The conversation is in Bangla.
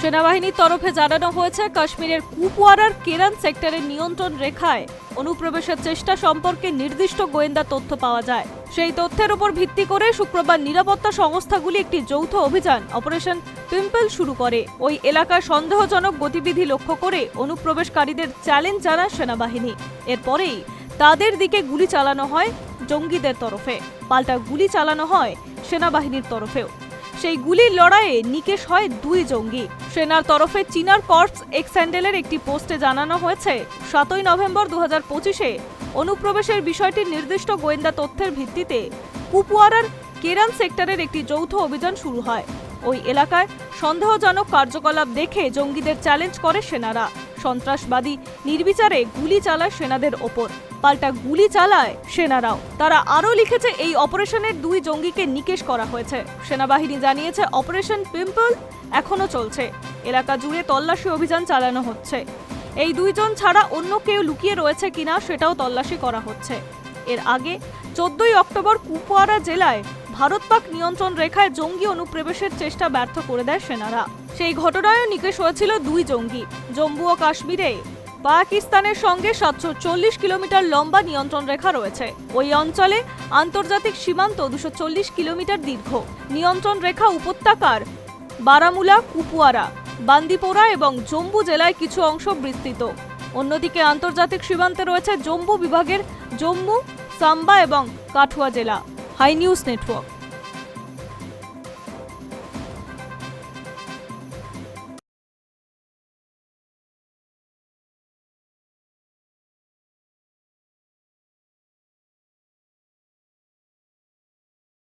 সেনাবাহিনীর তরফে জানানো হয়েছে, কাশ্মীরের কুপওয়ারার কেরান সেক্টরের নিয়ন্ত্রণ রেখায় অনুপ্রবেশের চেষ্টা সম্পর্কে নির্দিষ্ট গোয়েন্দা তথ্য পাওয়া যায়। সেই তথ্যের উপর ভিত্তি করে শুক্রবার নিরাপত্তা সংস্থাগুলি একটি যৌথ অভিযান, অপারেশন পিম্পল, শুরু করে। ওই এলাকায় সন্দেহজনক গতিবিধি লক্ষ্য করে অনুপ্রবেশকারীদের চ্যালেঞ্জ জানায় সেনাবাহিনী। এরপরেই তাদের দিকে গুলি চালানো হয় জঙ্গিদের তরফে। পাল্টা গুলি চালানো হয় সেনাবাহিনীর তরফেও। সেই গুলির লড়াইয়ে নিকেশ হয় দুই জঙ্গি। সেনার তরফে চিনার কর্পস এক্স একটি পোস্টে জানানো হয়েছে, সাতই নভেম্বর দু হাজার পঁচিশে অনুপ্রবেশের বিষয়টি নির্দিষ্ট গোয়েন্দা তথ্যের ভিত্তিতে কুপওয়ারার কেরান সেক্টরের একটি যৌথ অভিযান শুরু হয়। ওই এলাকায় সন্দেহজনক কার্যকলাপ দেখে জঙ্গিদের চ্যালেঞ্জ করে সেনারা। সন্ত্রাসবাদী নির্বিচারে গুলি চালায় সেনাদের ওপর। পাল্টা গুলি চালায় সেনারাও। তারা আরও লিখেছে, এই অপারেশনের দুই জঙ্গিকে নিকেশ করা হয়েছে। সেনাবাহিনী জানিয়েছে, অপারেশন পিম্পল এখনও চলছে। এলাকা জুড়ে তল্লাশি অভিযান চালানো হচ্ছে। এই দুইজন ছাড়া অন্য কেউ লুকিয়ে রয়েছে কিনা সেটাও তল্লাশি করা হচ্ছে। এর আগে চোদ্দই অক্টোবর কুপওয়ারা জেলায় ভারত পাক নিয়ন্ত্রণ রেখায় জঙ্গি অনুপ্রবেশের চেষ্টা ব্যর্থ করে দেয় সেনারা। সেই ঘটনায়ও নিকেশ হয়েছিল দুই জঙ্গি। জম্মু ও কাশ্মীরে পাকিস্তানের সঙ্গে সাতশো চল্লিশ কিলোমিটার লম্বা নিয়ন্ত্রণ রেখা রয়েছে। ওই অঞ্চলে আন্তর্জাতিক সীমান্ত দুশো চল্লিশ কিলোমিটার দীর্ঘ। নিয়ন্ত্রণ রেখা উপত্যকার বারামুলা, কুপুয়ারা, বান্দিপোরা এবং জম্মু জেলায় কিছু অংশ বিস্তৃত। অন্যদিকে আন্তর্জাতিক সীমান্তে রয়েছে জম্মু বিভাগের জম্মু, সাম্বা এবং কাঠুয়া জেলা। High News Network.